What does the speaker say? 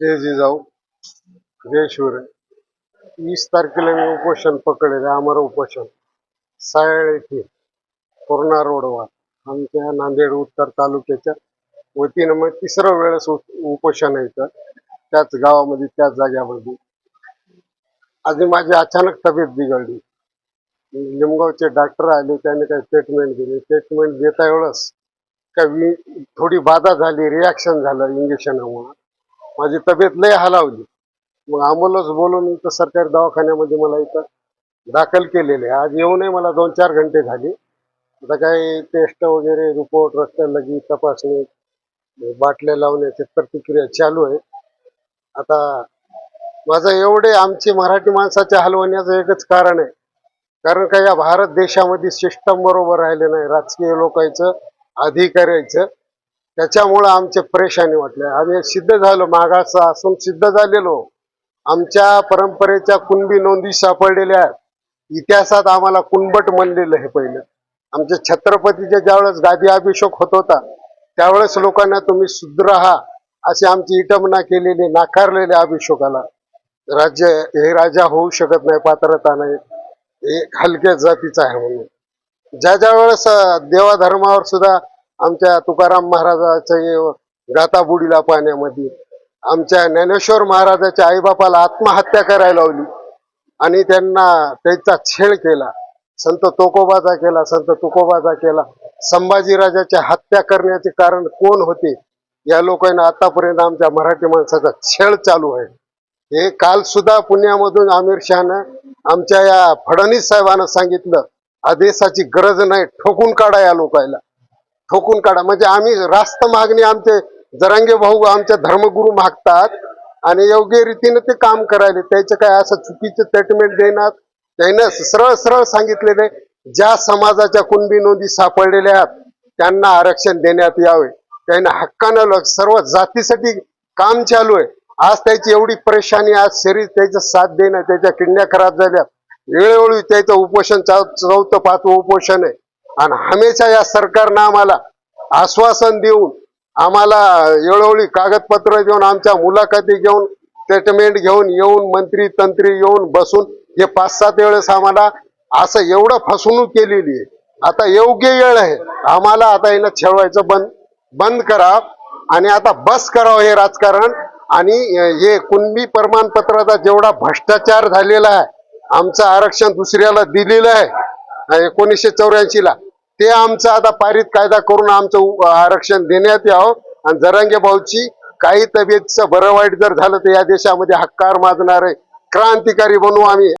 जय जिजाऊ जय शिवराय. वीस तारखेला मी उपोषण पकडले आमर उपोषण. सायळ येथे कोरोना रोडवर. आमच्या नांदेड उत्तर तालुक्याच्या वतीनं मग तिसरं वेळेस उपोषण यायचं त्याच गावामध्ये त्याच जाग्यामध्ये आधी माझी अचानक तब्येत बिघडली. लिमगावचे डॉक्टर आले त्याने काही ट्रीटमेंट दिली. ट्रीटमेंट देता एवढंच. का थोडी बाधा झाली रिॲक्शन झालं इंजेक्शनामुळं माझी तब्येत लय हलावली. मग आम्हालाच बोलून इथं सरकारी दवाखान्यामध्ये मला इथं दाखल केलेले आज येऊनही मला दोन चार घंटे झाले. आता काही टेस्ट वगैरे रिपोर्ट रक्त लगी तपासणी बाटल्या लावण्याची प्रतिक्रिया चालू आहे. आता माझं एवढे आमची मराठी माणसाच्या हलवण्याचं एकच कारण आहे. कारण का या भारत देशामध्ये सिस्टम बरोबर राहिले नाही. राजकीय लोकांचं अधिकाऱ्याचं त्याच्यामुळं आमचे परेशानी वाटले. आम्ही सिद्ध झालो मागास असून सिद्ध झालेलो. आमच्या परंपरेच्या कुणबी नोंदी सापडलेल्या आहेत. इतिहासात आम्हाला कुणबट म्हणलेलं हे पहिलं. आमच्या छत्रपतीच्या ज्यावेळेस गादी अभिषेक होत होता त्यावेळेस लोकांना तुम्ही शुद्ध हा अशी आमची इटमना केलेली नाकारलेले अभिषेकाला. राज्य हे राजा होऊ शकत नाही पात्रता नाही. हे हलक्या जातीचं आहे म्हणून. ज्या ज्या वेळेस देवाधर्मावर सुद्धा आमच्या तुकाराम महाराजाच्या गाता बुडीला पाण्यामध्ये. आमच्या ज्ञानेश्वर महाराजाच्या आईबापाला आत्महत्या करायला लावली. आणि त्यांना त्याचा छेड केला. संत तोकोबाचा केला संत तुकोबाचा केला. संभाजीराजाच्या हत्या करण्याचे कारण कोण होते? या लोकांना आतापर्यंत आमच्या मराठी माणसाचा छेड चालू आहे. हे काल सुद्धा पुण्यामधून आमिर शहानं आमच्या या फडणवीस साहेबांना सांगितलं आदेशाची गरज नाही ठोकून काढा या लोकांना ठोकून काढा. म्हणजे आम्ही रास्त मागणी आमचे जरांगे भाऊ आमचे धर्मगुरू मागतात आणि योग्य रीतीने ते काम करायले. त्याचे काय असं चुकीचे स्टेटमेंट देणार? त्यानं सरळ सरळ सांगितलेले ज्या समाजाच्या कुणबी नोंदी सापडलेल्या आहेत त्यांना आरक्षण देण्यात यावे. त्यांना हक्कानं लग सर्व जातीसाठी काम चालू आहे. आज त्याची एवढी परेशानी आज शरीर त्याचं साथ देणं त्याच्या किडण्या खराब झाल्या. वेळोवेळी त्याचं उपोषण चौथं पाचवं उपोषण आहे. आणि हमेशा या सरकारनं आम्हाला आश्वासन देऊन आम्हाला वेळोवेळी कागदपत्र देऊन आमच्या मुलाखती घेऊन स्टेटमेंट घेऊन येऊन मंत्री तंत्री येऊन बसून हे पाच सात वेळेस आम्हाला असं एवढं फसवणूक केलेली आहे. आता योग्य वेळ आहे. आम्हाला आता यानं छेडवायचं बंद बंद करा आणि आता बस करावं हे राजकारण. आणि हे कुणबी प्रमाणपत्राचा जेवढा भ्रष्टाचार झालेला आहे आमचं आरक्षण दुसऱ्याला दिलेलं आहे एकोणीसशे चौऱ्याऐंशी ला ते आमचं आता पारित कायदा करून आमचं आरक्षण देण्यात यावं. आणि जरांगे भाऊची काही तब्येतचं बरं वाईट जर झालं तर या देशामध्ये हक्कार माजणारे क्रांतिकारी बनवू आम्ही.